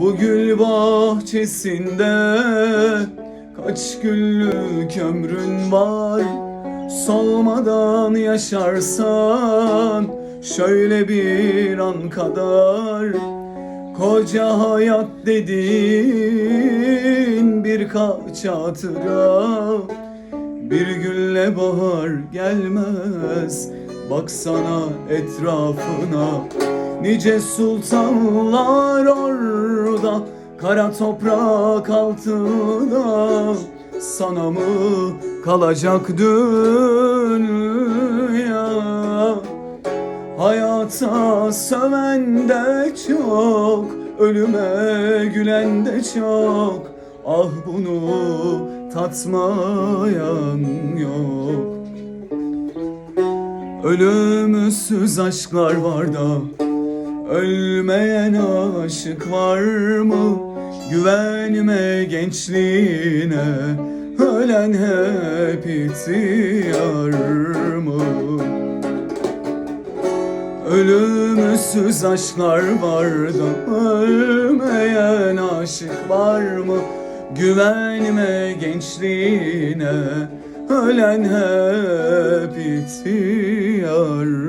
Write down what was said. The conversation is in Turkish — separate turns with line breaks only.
Bu gül bahçesinde Kaç günlük ömrün var? Solmadan yaşarsan Şöyle bir an kadar. Koca hayat dediğin birkaç hatıra. Bir gülle bahar gelmez Baksana etrafına. Nice sultanlar orada Kara toprak altında Sana mı kalacak dünya? Hayata söven de çok Ölüme gülen de çok Ah bunu tatmayan yok. Ölümsüz aşklar var da Ölmeyen aşık var mı? Güvenme gençliğine Ölen hep ihtiyar mı? Ölümsüz aşklar var Ölmeyen aşık var mı? Güvenme gençliğine Ölen hep ihtiyar?